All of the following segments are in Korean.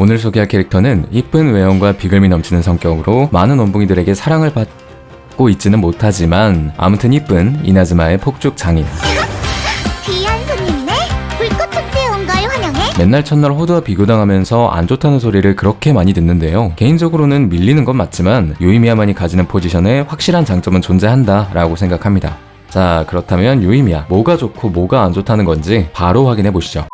오늘 소개할 캐릭터는 이쁜 외형과 비글미 넘치는 성격으로 많은 원붕이들에게 사랑을 받고 있지는 못하지만 아무튼 이쁜 이나즈마의 폭죽 장인 귀한 손님이네. 불꽃 축제에 온 걸 환영해. 맨날 첫날 호두와 비교당하면서 안 좋다는 소리를 그렇게 많이 듣는데요. 개인적으로는 밀리는 건 맞지만 요이미야만이 가지는 포지션에 확실한 장점은 존재한다 라고 생각합니다. 자 그렇다면 요이미야 뭐가 좋고 뭐가 안 좋다는 건지 바로 확인해 보시죠.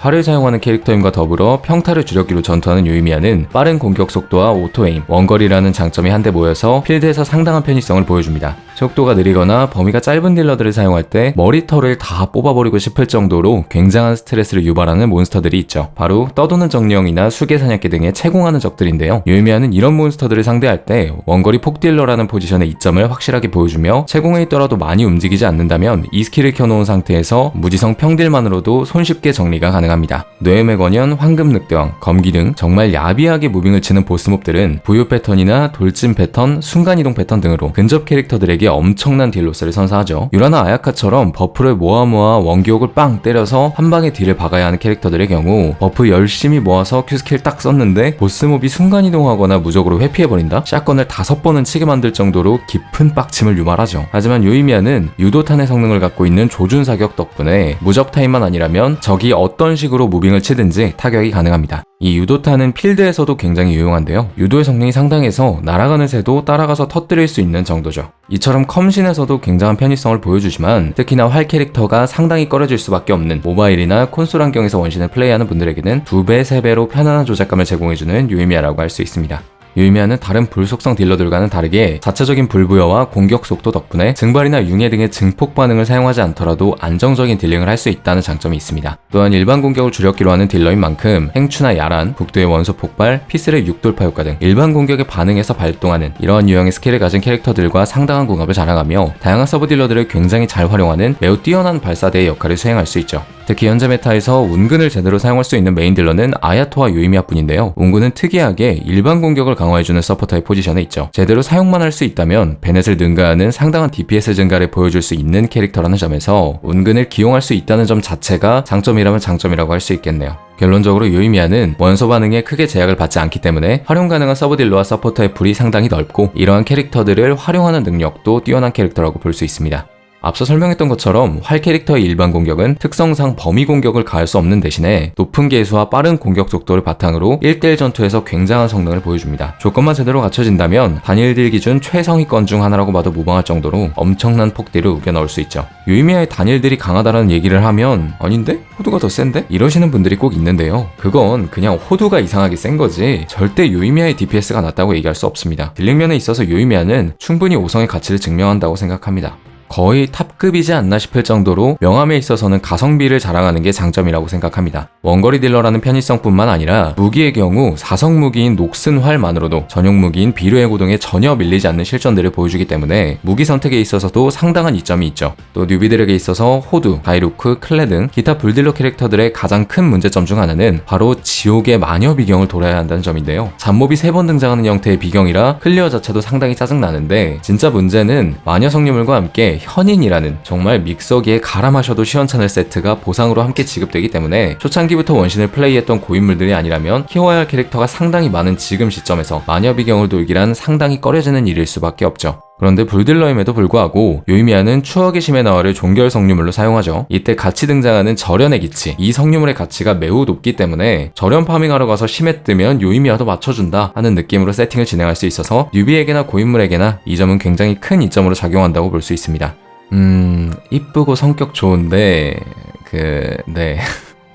활을 사용하는 캐릭터임과 더불어 평타를 주력기로 전투하는 요이미야는 빠른 공격 속도와 오토에임, 원거리라는 장점이 한데 모여서 필드에서 상당한 편의성을 보여줍니다. 속도가 느리거나 범위가 짧은 딜러들을 사용할 때 머리털을 다 뽑아버리고 싶을 정도로 굉장한 스트레스를 유발하는 몬스터들이 있죠. 바로 떠도는 정령이나 수계 사냥개 등에 채공하는 적들인데요. 요이미야는 이런 몬스터들을 상대할 때 원거리 폭딜러라는 포지션의 이점을 확실하게 보여주며 채공에 있더라도 많이 움직이지 않는다면 이 스킬을 켜놓은 상태에서 무지성 평딜만으로도 손쉽게 정리가 가능합니다. 뇌의 권연, 황금 늑대왕, 검기 등 정말 야비하게 무빙을 치는 보스몹들은 부유 패턴이나 돌진 패턴, 순간이동 패턴 등으로 근접 캐릭터들에게 엄청난 딜로스를 선사하죠. 유라나 아야카처럼 버프를 모아 모아 원기옥을 빵 때려서 한 방에 딜을 박아야 하는 캐릭터들의 경우 버프 열심히 모아서 큐 스킬 딱 썼는데 보스몹이 순간이동하거나 무적으로 회피해버린다? 샷건을 다섯 번은 치게 만들 정도로 깊은 빡침을 유발하죠. 하지만 요이미아는 유도탄의 성능을 갖고 있는 조준 사격 덕분에 무적 타임만 아니라면 적이 어떤 식으로 무빙을 치든지 타격이 가능합니다. 이 유도탄은 필드에서도 굉장히 유용한데요. 유도의 성능이 상당해서 날아가는 새도 따라가서 터뜨릴 수 있는 정도죠. 이처럼 컴신에서도 굉장한 편의성을 보여주지만 특히나 활 캐릭터가 상당히 꺼려질 수밖에 없는 모바일이나 콘솔 환경에서 원신을 플레이하는 분들에게는 두 배, 세 배로 편안한 조작감을 제공해주는 유의미아라고 할 수 있습니다. 유의미아는 다른 불 속성 딜러들과는 다르게 자체적인 불부여와 공격 속도 덕분에 증발이나 융해 등의 증폭 반응을 사용하지 않더라도 안정적인 딜링을 할 수 있다는 장점이 있습니다. 또한 일반 공격을 주력기로 하는 딜러인 만큼 행추나 야란, 북두의 원소 폭발, 피슬의 육돌파 효과 등 일반 공격에 반응해서 발동하는 이러한 유형의 스킬을 가진 캐릭터들과 상당한 궁합을 자랑하며 다양한 서브 딜러들을 굉장히 잘 활용하는 매우 뛰어난 발사대의 역할을 수행할 수 있죠. 특히 현재 메타에서 운근을 제대로 사용할 수 있는 메인 딜러는 아야토와 유이미아 뿐인데요. 운근은 특이하게 일반 공격을 강화해주는 서포터의 포지션에 있죠. 제대로 사용만 할 수 있다면 베넷을 능가하는 상당한 DPS 증가를 보여줄 수 있는 캐릭터라는 점에서 운근을 기용할 수 있다는 점 자체가 장점이라면 장점이라고 할 수 있겠네요. 결론적으로 요이미아는 원소 반응에 크게 제약을 받지 않기 때문에 활용 가능한 서브딜러와 서포터의 풀이 상당히 넓고 이러한 캐릭터들을 활용하는 능력도 뛰어난 캐릭터라고 볼 수 있습니다. 앞서 설명했던 것처럼 활 캐릭터의 일반 공격은 특성상 범위 공격을 가할 수 없는 대신에 높은 개수와 빠른 공격 속도를 바탕으로 1대1 전투에서 굉장한 성능을 보여줍니다. 조건만 제대로 갖춰진다면 단일 딜 기준 최상위권 중 하나라고 봐도 무방할 정도로 엄청난 폭딜을 우겨 넣을 수 있죠. 유이미아의 단일들이 강하다라는 얘기를 하면 아닌데? 호두가 더 센데? 이러시는 분들이 꼭 있는데요. 그건 그냥 호두가 이상하게 센 거지 절대 유이미아의 DPS가 낮다고 얘기할 수 없습니다. 딜링면에 있어서 유이미아는 충분히 5성의 가치를 증명한다고 생각합니다. 거의 탑급이지 않나 싶을 정도로 명함에 있어서는 가성비를 자랑하는 게 장점이라고 생각합니다. 원거리 딜러라는 편의성뿐만 아니라 무기의 경우 사성 무기인 녹슨 활만으로도 전용 무기인 비료의 고동에 전혀 밀리지 않는 실전들을 보여주기 때문에 무기 선택에 있어서도 상당한 이점이 있죠. 또 뉴비들에게 있어서 호두, 다이루크, 클레 등 기타 불딜러 캐릭터들의 가장 큰 문제점 중 하나는 바로 지옥의 마녀 비경을 돌아야 한다는 점인데요. 잡몹이 세 번 등장하는 형태의 비경이라 클리어 자체도 상당히 짜증나는데 진짜 문제는 마녀 성유물과 함께 현인이라는 정말 믹서기에 갈아 마셔도 시원찮을 세트가 보상으로 함께 지급되기 때문에 초창기부터 원신을 플레이했던 고인물들이 아니라면 키워야 할 캐릭터가 상당히 많은 지금 시점에서 마녀 비경을 돌기란 상당히 꺼려지는 일일 수밖에 없죠. 그런데 불딜러임에도 불구하고 요이미아는 추억의 심의 나와를 종결 성유물로 사용하죠. 이때 같이 등장하는 절연의 기치, 이 성유물의 가치가 매우 높기 때문에 절연 파밍하러 가서 심해 뜨면 요이미아도 맞춰준다 하는 느낌으로 세팅을 진행할 수 있어서 뉴비에게나 고인물에게나 이 점은 굉장히 큰 이점으로 작용한다고 볼 수 있습니다. 음, 이쁘고 성격 좋은데 그 네.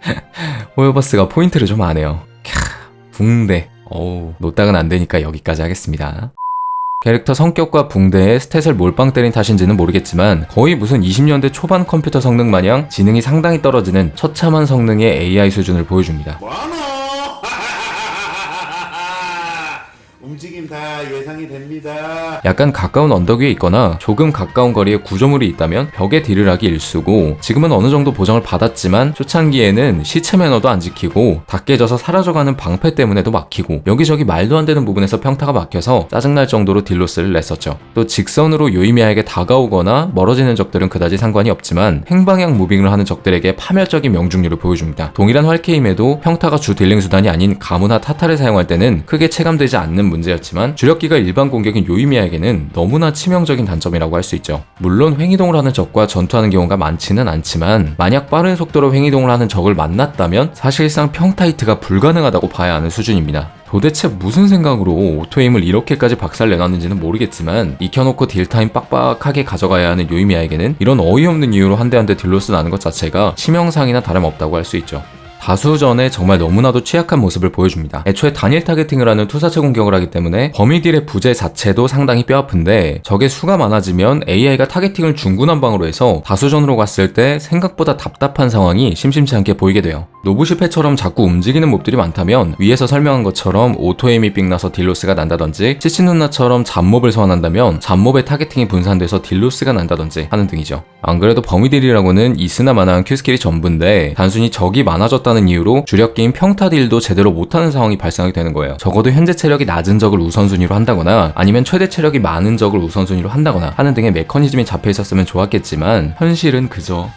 호요버스가 포인트를 좀 안 해요. 캬, 붕대. 어우, 노딱은 안 되니까 여기까지 하겠습니다. 캐릭터 성격과 붕대에 스탯을 몰빵 때린 탓인지는 모르겠지만 거의 무슨 20년대 초반 컴퓨터 성능 마냥 지능이 상당히 떨어지는 처참한 성능의 AI 수준을 보여줍니다. 뭐하노? 움직임 다 예상이 됩니다. 약간 가까운 언덕 위에 있거나 조금 가까운 거리에 구조물이 있다면 벽에 딜을 하기 일쑤고 지금은 어느 정도 보정을 받았지만 초창기에는 시체 매너도 안 지키고 다 깨져서 사라져가는 방패 때문에도 막히고 여기저기 말도 안 되는 부분에서 평타가 막혀서 짜증날 정도로 딜로스를 냈었죠. 또 직선으로 요이미아에게 다가오거나 멀어지는 적들은 그다지 상관이 없지만 행방향 무빙을 하는 적들에게 파멸적인 명중률을 보여줍니다. 동일한 활케임에도 평타가 주 딜링 수단이 아닌 가무나 타타를 사용할 때는 크게 체감되지 않는 문제 였지만 주력기가 일반 공격인 요이미아에게는 너무나 치명적인 단점이라고 할 수 있죠. 물론 횡이동을 하는 적과 전투하는 경우가 많지는 않지만 만약 빠른 속도로 횡이동을 하는 적을 만났다면 사실상 평타이트가 불가능하다고 봐야 하는 수준입니다. 도대체 무슨 생각으로 오토에임을 이렇게까지 박살 내놨는지는 모르겠지만 익혀놓고 딜타임 빡빡하게 가져가야 하는 요이미아에게는 이런 어이없는 이유로 한 대 한 대 딜로스 나는 것 자체가 치명상이나 다름없다고 할 수 있죠. 다수전에 정말 너무나도 취약한 모습을 보여줍니다. 애초에 단일 타겟팅을 하는 투사체 공격을 하기 때문에 범위딜의 부재 자체도 상당히 뼈아픈데 적의 수가 많아지면 AI가 타겟팅을 중구난방으로 해서 다수전으로 갔을 때 생각보다 답답한 상황이 심심치 않게 보이게 돼요. 노부시페처럼 자꾸 움직이는 몹들이 많다면 위에서 설명한 것처럼 오토에임이 삑나서 딜로스가 난다든지 치치누나처럼 잡몹을 소환한다면 잡몹의 타겟팅이 분산돼서 딜로스가 난다든지 하는 등이죠. 안 그래도 범위딜이라고는 있으나마나한 큐스킬이 전부인데 단순히 적이 많아졌다는 이유로 주력 게임 평타딜도 제대로 못하는 상황이 발생하게 되는 거예요. 적어도 현재 체력이 낮은 적을 우선순위로 한다거나 아니면 최대 체력이 많은 적을 우선순위로 한다거나 하는 등의 메커니즘이 잡혀 있었으면 좋았겠지만 현실은 그저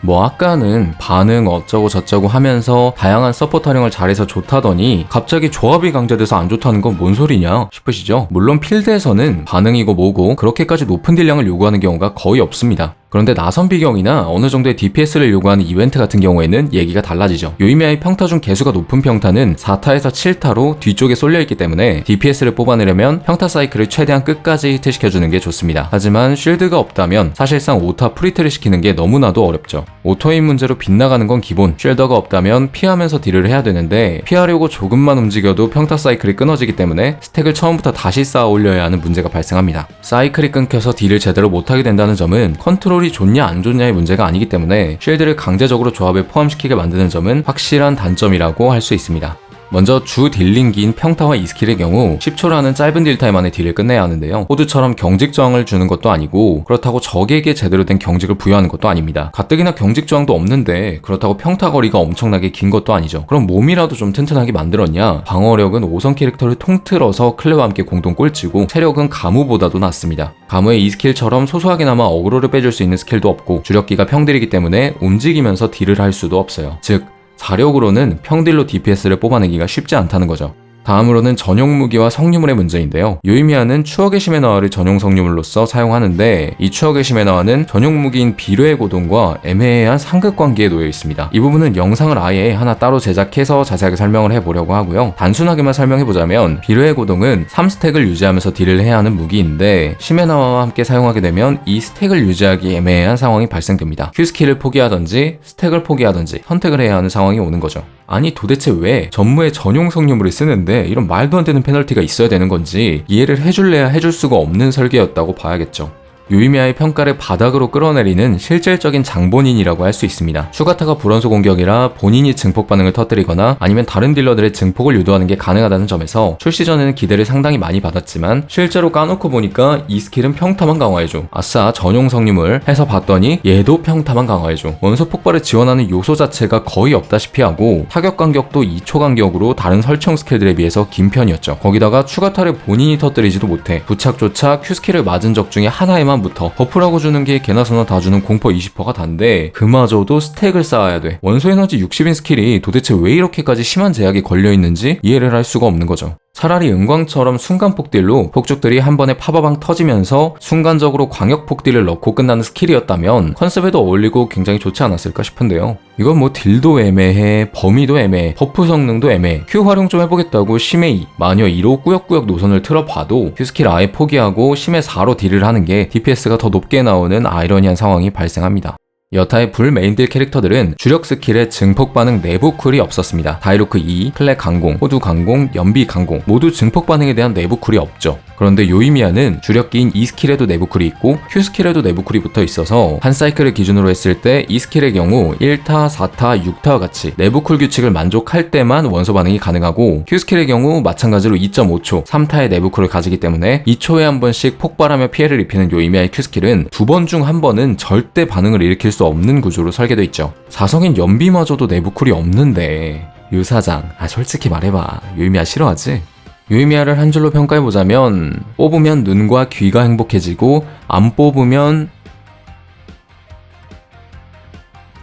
뭐 아까는 반응 어쩌고 저쩌고 하면서 다양한 서포트 활용을 잘해서 좋다더니 갑자기 조합이 강제돼서 안 좋다는 건 뭔 소리냐 싶으시죠? 물론 필드에서는 반응이고 뭐고 그렇게까지 높은 딜량을 요구하는 경우가 거의 없습니다. 그런데 나선 비경이나 어느 정도의 DPS를 요구하는 이벤트 같은 경우에는 얘기가 달라지죠. 요이미아의 평타 중 개수가 높은 평타는 4타에서 7타로 뒤쪽에 쏠려 있기 때문에 DPS를 뽑아내려면 평타 사이클을 최대한 끝까지 히트시켜주는 게 좋습니다. 하지만 쉴드가 없다면 사실상 5타 프리트를 시키는 게 너무나도 어렵죠. 오토인 문제로 빗나가는 건 기본, 쉴더가 없다면 피하면서 딜을 해야 되는데 피하려고 조금만 움직여도 평타 사이클이 끊어지기 때문에 스택을 처음부터 다시 쌓아 올려야 하는 문제가 발생합니다. 사이클이 끊겨서 딜을 제대로 못하게 된다는 점은 컨트롤이 좋냐 안 좋냐의 문제가 아니기 때문에 쉴드를 강제적으로 조합에 포함시키게 만드는 점은 확실한 단점이라고 할 수 있습니다. 먼저 주 딜링기인 평타와 이스킬의 경우 10초라는 짧은 딜타임 안에 딜을 끝내야 하는데요. 호드처럼 경직 저항을 주는 것도 아니고 그렇다고 적에게 제대로 된 경직을 부여하는 것도 아닙니다. 가뜩이나 경직 저항도 없는데 그렇다고 평타 거리가 엄청나게 긴 것도 아니죠. 그럼 몸이라도 좀 튼튼하게 만들었냐? 방어력은 5선 캐릭터를 통틀어서 클레와 함께 공동 꼴찌고 체력은 가무보다도 낮습니다. 가무의 이스킬처럼 소소하게나마 어그로를 빼줄 수 있는 스킬도 없고 주력기가 평딜이기 때문에 움직이면서 딜을 할 수도 없어요. 즉 자력으로는 평딜로 DPS를 뽑아내기가 쉽지 않다는 거죠. 다음으로는 전용 무기와 성유물의 문제인데요. 요이미아는 추억의 시메나와를 전용 성유물로서 사용하는데 이 추억의 시메나와는 전용 무기인 비뢰의 고동과 애매한 상극 관계에 놓여 있습니다. 이 부분은 영상을 아예 하나 따로 제작해서 자세하게 설명을 해보려고 하고요. 단순하게만 설명해보자면 비뢰의 고동은 3스택을 유지하면서 딜을 해야 하는 무기인데 시메나와와 함께 사용하게 되면 이 스택을 유지하기 애매한 상황이 발생됩니다. 큐 스킬을 포기하던지 스택을 포기하던지 선택을 해야 하는 상황이 오는 거죠. 아니 도대체 왜 전무의 전용 성유물을 쓰는데 이런 말도 안 되는 페널티가 있어야 되는 건지 이해를 해줄래야 해줄 수가 없는 설계였다고 봐야겠죠. 유이미아의 평가를 바닥으로 끌어내리는 실질적인 장본인이라고 할 수 있습니다. 슈가타가 불원소 공격이라 본인이 증폭 반응을 터뜨리거나 아니면 다른 딜러들의 증폭을 유도하는 게 가능하다는 점에서 출시 전에는 기대를 상당히 많이 받았지만 실제로 까놓고 보니까 이 스킬은 평타만 강화해줘. 아싸 전용 성유물 해서 봤더니 얘도 평타만 강화해줘. 원소 폭발을 지원하는 요소 자체가 거의 없다시피 하고 타격 간격도 2초 간격으로 다른 설정 스킬들에 비해서 긴 편이었죠. 거기다가 추가타를 본인이 터뜨리지도 못해 부착조차 Q 스킬을 맞은 적 중에 하나에만 부터 버프라고 주는 게 개나 소나 다 주는 공포 20%가 단데 그마저도 스택을 쌓아야 돼. 원소 에너지 60인 스킬이 도대체 왜 이렇게까지 심한 제약이 걸려 있는지 이해를 할 수가 없는 거죠. 차라리 은광처럼 순간 폭딜로 폭죽들이 한 번에 파바방 터지면서 순간적으로 광역 폭딜을 넣고 끝나는 스킬이었다면 컨셉에도 어울리고 굉장히 좋지 않았을까 싶은데요. 이건 뭐 딜도 애매해, 범위도 애매해, 버프 성능도 애매해, Q 활용 좀 해보겠다고 심해 2, 마녀 2로 꾸역꾸역 노선을 틀어봐도 Q 스킬 아예 포기하고 심해 4로 딜을 하는 게 DPS가 더 높게 나오는 아이러니한 상황이 발생합니다. 여타의 불 메인딜 캐릭터들은 주력 스킬에 증폭 반응 내부 쿨이 없었습니다. 다이로크 2, 클레 강공, 호두 강공, 연비 강공 모두 증폭 반응에 대한 내부 쿨이 없죠. 그런데 요이미아는 주력기인 E 스킬에도 내부 쿨이 있고 Q 스킬에도 내부 쿨이 붙어 있어서 한 사이클을 기준으로 했을 때 E 스킬의 경우 1타, 4타, 6타와 같이 내부 쿨 규칙을 만족할 때만 원소 반응이 가능하고 Q 스킬의 경우 마찬가지로 2.5초, 3타의 내부 쿨을 가지기 때문에 2초에 한 번씩 폭발하며 피해를 입히는 요이미아의 Q 스킬은 두 번 중 한 번은 절대 반응을 일으킬 수 없는 구조로 설계되어 있죠. 사성인 연비마저도 내부 쿨이 없는데 유사장, 아 솔직히 말해봐 요이미아 싫어하지? 유이미아를 한 줄로 평가해보자면 뽑으면 눈과 귀가 행복해지고 안 뽑으면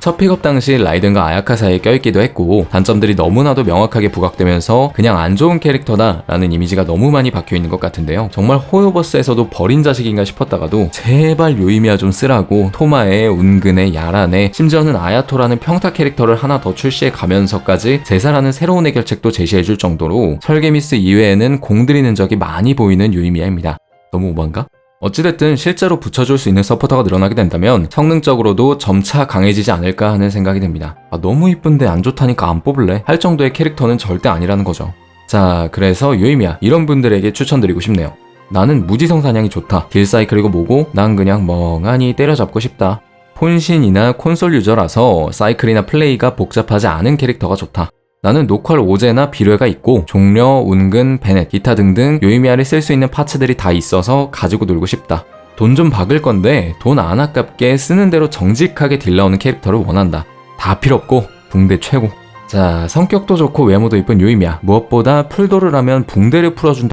첫 픽업 당시 라이든과 아야카 사이에 껴있기도 했고 단점들이 너무나도 명확하게 부각되면서 그냥 안 좋은 캐릭터다 라는 이미지가 너무 많이 박혀있는 것 같은데요 정말 호요버스에서도 버린 자식인가 싶었다가도 제발 요이미아 좀 쓰라고 토마에 운근에 야란에 심지어는 아야토라는 평타 캐릭터를 하나 더 출시해 가면서까지 제사라는 새로운 해결책도 제시해줄 정도로 설계미스 이외에는 공들이는 적이 많이 보이는 요이미아입니다 너무 오반가? 어찌됐든 실제로 붙여줄 수 있는 서포터가 늘어나게 된다면 성능적으로도 점차 강해지지 않을까 하는 생각이 듭니다. 아, 너무 이쁜데 안 좋다니까 안 뽑을래? 할 정도의 캐릭터는 절대 아니라는 거죠. 자, 그래서 요이미야 이런 분들에게 추천드리고 싶네요. 나는 무지성 사냥이 좋다. 딜사이클이고 뭐고 난 그냥 멍하니 때려잡고 싶다. 폰신이나 콘솔 유저라서 사이클이나 플레이가 복잡하지 않은 캐릭터가 좋다. 나는 노컬 오제나 비뢰가 있고 종려, 운근, 베넷, 기타 등등 요이미아를 쓸 수 있는 파츠들이 다 있어서 가지고 놀고 싶다. 돈 좀 박을 건데 돈 안 아깝게 쓰는 대로 정직하게 딜 나오는 캐릭터를 원한다. 다 필요 없고 붕대 최고. 자, 성격도 좋고 외모도 이쁜 요이미아. 무엇보다 풀도를 하면 붕대를 풀어준다.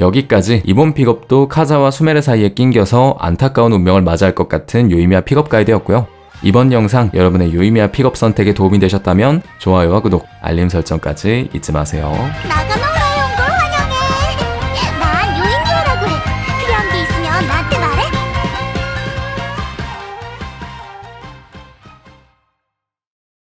여기까지 이번 픽업도 카자와 수메르 사이에 낑겨서 안타까운 운명을 맞이할 것 같은 요이미아 픽업 가이드였고요. 이번 영상 여러분의 요이미아 픽업 선택에 도움이 되셨다면 좋아요와 구독, 알림 설정까지 잊지 마세요. 나가면